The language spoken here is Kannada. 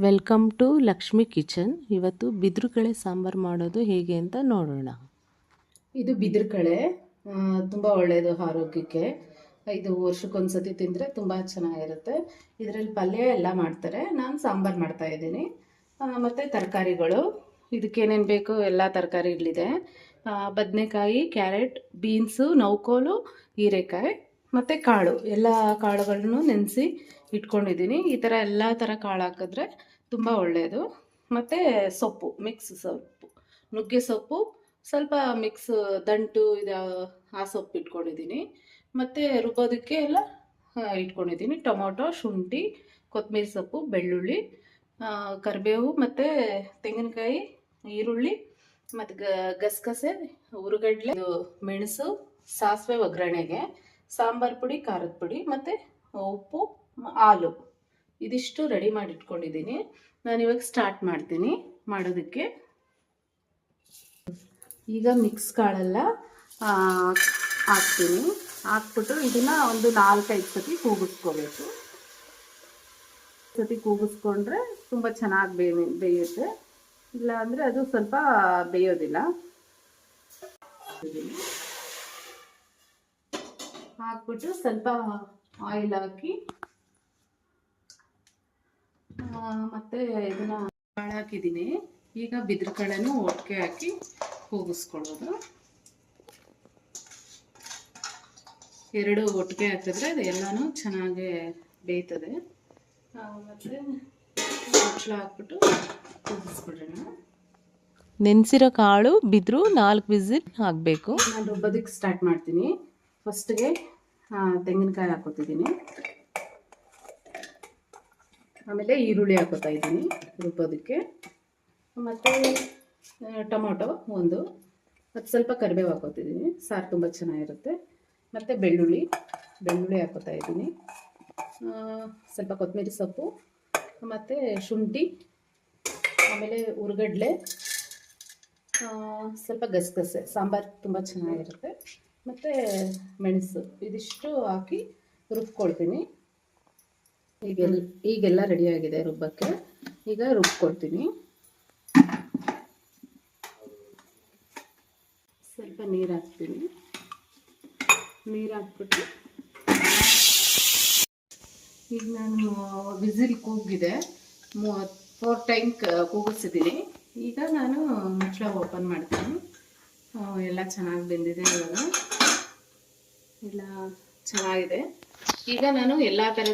Welcome to Lakshmi kitchen. ಇವತ್ತು ಬಿದಿರುಕಳೆ ಸಾಂಬಾರು ಮಾಡೋದು ಹೇಗೆ ಅಂತ ನೋಡೋಣ. ಇದು ಬಿದಿರುಕಳೆ ತುಂಬ ಒಳ್ಳೆಯದು ಆರೋಗ್ಯಕ್ಕೆ. ಇದು ವರ್ಷಕ್ಕೊಂದ್ಸತಿ ತಿಂದರೆ ತುಂಬ ಚೆನ್ನಾಗಿರುತ್ತೆ. ಇದರಲ್ಲಿ ಪಲ್ಯ ಎಲ್ಲ ಮಾಡ್ತಾರೆ. ನಾನು ಸಾಂಬಾರು ಮಾಡ್ತಾ ಇದ್ದೀನಿ. ಮತ್ತು ತರಕಾರಿಗಳು. ಇದಕ್ಕೇನೇನು ಬೇಕು? ಎಲ್ಲ ತರಕಾರಿಗಳಿದೆ. ಬದನೆಕಾಯಿ, ಕ್ಯಾರೆಟ್, ಬೀನ್ಸು ನೌಕೋಲು ಹೀರೆಕಾಯಿ. ಮತ್ತು ಕಾಳು, ಎಲ್ಲ ಕಾಳುಗಳನ್ನು ನೆನೆಸಿ ಇಟ್ಕೊಂಡಿದ್ದೀನಿ. ಈ ಥರ ಎಲ್ಲ ಥರ ಕಾಳು ಹಾಕಿದ್ರೆ ತುಂಬ ಒಳ್ಳೆಯದು ಮತ್ತು ಸೊಪ್ಪು ಮಿಕ್ಸ್ ಸೊಪ್ಪು, ನುಗ್ಗೆ ಸೊಪ್ಪು, ಸ್ವಲ್ಪ ಮಿಕ್ಸ್ ದಂಟು ಇದು ಆ ಸೊಪ್ಪು ಇಟ್ಕೊಂಡಿದ್ದೀನಿ. ಮತ್ತು ರುಬ್ಬೋದಕ್ಕೆ ಎಲ್ಲ ಇಟ್ಕೊಂಡಿದ್ದೀನಿ. ಟೊಮೊಟೊ, ಶುಂಠಿ ಕೊತ್ತಂಬರಿ ಸೊಪ್ಪು, ಬೆಳ್ಳುಳ್ಳಿ ಕರಿಬೇವು ಮತ್ತು ತೆಂಗಿನಕಾಯಿ, ಈರುಳ್ಳಿ, ಮತ್ತು ಗಸಗಸೆ, ಉರುಗಡ್ಲೆ ಮೆಣಸು, ಸಾಸಿವೆ ಒಗ್ಗರಣೆಗೆ. ಸಾಂಬಾರು ಪುಡಿ, ಖಾರದ ಪುಡಿ ಮತ್ತು ಉಪ್ಪು ಹಾಲು. ಇದಿಷ್ಟು ರೆಡಿ ಮಾಡಿ ಇಟ್ಕೊಂಡಿದ್ದೀನಿ ನಾನು ಇವಾಗ ಸ್ಟಾರ್ಟ್ ಮಾಡ್ತೀನಿ ಮಾಡೋದಕ್ಕೆ. ಈಗ ಮಿಕ್ಸ್ ಕಾಳೆಲ್ಲ ಹಾಕ್ತೀನಿ. ಹಾಕ್ಬಿಟ್ಟು ಇದನ್ನು ಒಂದು ನಾಲ್ಕೈದು ಸತಿ ಕೂಗಿಸ್ಕೋಬೇಕು. ಸತಿ ಕೂಗಿಸ್ಕೊಂಡ್ರೆ ತುಂಬ ಚೆನ್ನಾಗಿ ಬೇಯ, ಬೇಯುತ್ತೆ. ಇಲ್ಲ ಅಂದರೆ ಅದು ಸ್ವಲ್ಪ ಬೇಯೋದಿಲ್ಲ. ಹಾಕ್ಬಿಟ್ಟು ಸ್ವಲ್ಪ ಆಯಿಲ್ ಹಾಕಿ ಮತ್ತೆ ಇದನ್ನ ಕಾಳು ಹಾಕಿದ್ದೀನಿ ಈಗ ಬಿದ್ರ ಕಾಳನ್ನು ಒಟ್ಟಿಗೆ ಹಾಕಿ ಕೂಗಿಸ್ಕೊಳ್ಳೋದು. ಎರಡು ಒಟ್ಟಿಗೆ ಹಾಕಿದ್ರೆ ಅದು ಎಲ್ಲನೂ ಚೆನ್ನಾಗಿ ಬೇಯ್ತದೆ. ಮತ್ತೆ ಮುಚ್ಚಳ ಹಾಕ್ಬಿಟ್ಟು ಕೂಗಿಸ್ಬಿಡೋಣ ನೆನೆಸಿರೋ ಕಾಳು ಬಿದ್ರು ನಾಲ್ಕು ವಿಸಿಲ್ ಹಾಕಬೇಕು. ನಾನು ರುಬ್ಬೋದಕ್ಕೆ ಸ್ಟಾರ್ಟ್ ಮಾಡ್ತೀನಿ. ಫಸ್ಟ್ಗೆ ತೆಂಗಿನಕಾಯಿ ಹಾಕೋತಿದ್ದೀನಿ ಆಮೇಲೆ ಈರುಳ್ಳಿ ಹಾಕೋತಾ ಇದ್ದೀನಿ ರುಬ್ಬೋದಕ್ಕೆ. ಮತ್ತು ಟೊಮೊಟೊ ಒಂದು. ಮತ್ತು ಸ್ವಲ್ಪ ಕರಿಬೇವು ಹಾಕೋತಿದ್ದೀನಿ ಸಾರು ತುಂಬ ಚೆನ್ನಾಗಿರುತ್ತೆ. ಮತ್ತು ಬೆಳ್ಳುಳ್ಳಿ ಬೆಳ್ಳುಳ್ಳಿ ಹಾಕೋತಾ ಇದ್ದೀನಿ. ಸ್ವಲ್ಪ ಕೊತ್ತಂಬರಿ ಸೊಪ್ಪು, ಮತ್ತು ಶುಂಠಿ, ಆಮೇಲೆ ಉರ್ಗಡ್ಲೆ ಸ್ವಲ್ಪ ಗಸಗಸೆ. ಸಾಂಬಾರು ತುಂಬ ಚೆನ್ನಾಗಿರುತ್ತೆ. ಮತ್ತು ಮೆಣಸು ಇದಿಷ್ಟು ಹಾಕಿ ರುಬ್ಕೊಳ್ತೀನಿ. ಈಗೆಲ್ಲ ಈಗೆಲ್ಲ ರೆಡಿಯಾಗಿದೆ ರುಬ್ಬಕ್ಕೆ. ಈಗ ರುಬ್ಕೊಳ್ತೀನಿ. ಸ್ವಲ್ಪ ನೀರು ಹಾಕ್ತೀನಿ. ನೀರು ಹಾಕ್ಬಿಟ್ಟು ಈಗ ನಾನು ವಿಸಿಲ್ ಕೂಗಿದೆ. ಫೋರ್ ಟೈಮ್ ಕೂಗಿಸಿದ್ದೀನಿ. ಈಗ ನಾನು ಮುಚ್ಚಳ ಓಪನ್ ಮಾಡ್ತೀನಿ. ಎಲ್ಲ ಚೆನ್ನಾಗಿ ಬೆಂದಿದೆ ಇವಾಗ ಎಲ್ಲ ಚೆನ್ನಾಗಿದೆ. ಈಗ ನಾನು ಎಲ್ಲ ಥರ